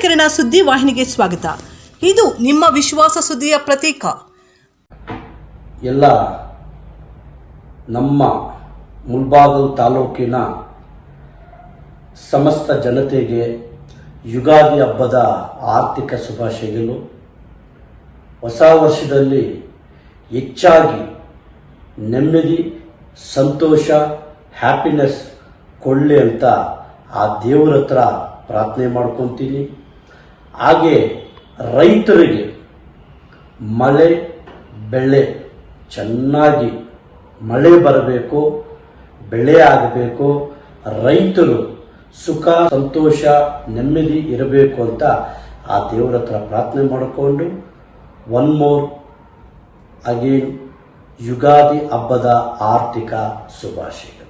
ಮೂಡಲಕೆರೆನ ಸುದ್ದಿ ವಾಹಿನಿಗೆ ಸ್ವಾಗತ. ಇದು ನಿಮ್ಮ ವಿಶ್ವಾಸ ಸುದ್ದಿಯ ಪ್ರತೀಕ. ಎಲ್ಲ ನಮ್ಮ ಮುಲ್ಬಾಗಲ್ ತಾಲೂಕಿನ ಸಮಸ್ತ ಜನತೆಗೆ ಯುಗಾದಿ ಹಬ್ಬದ ಆರ್ಥಿಕ ಶುಭಾಶಯಗಳು. ಹೊಸ ವರ್ಷದಲ್ಲಿ ಹೆಚ್ಚಾಗಿ ನೆಮ್ಮದಿ, ಸಂತೋಷ ಹ್ಯಾಪಿನೆಸ್ ಕೊಳ್ಳಿ ಅಂತ ಆ ದೇವರ ಹತ್ರ ಪ್ರಾರ್ಥನೆ ಮಾಡ್ಕೊತೀನಿ. ಹಾಗೆ ರೈತರಿಗೆ ಮಳೆ, ಬೆಳೆ ಚೆನ್ನಾಗಿ ಮಳೆ ಬರಬೇಕು, ಬೆಳೆ ಆಗಬೇಕು, ರೈತರು ಸುಖ, ಸಂತೋಷ, ನೆಮ್ಮದಿ ಇರಬೇಕು ಅಂತ ಆ ದೇವರ ಹತ್ರ ಪ್ರಾರ್ಥನೆ ಮಾಡಿಕೊಂಡು ಒನ್ ಮೋರ್ ಅಗೇನ್ ಯುಗಾದಿ ಹಬ್ಬದ ಆರ್ಥಿಕ ಶುಭಾಶಯಗಳು.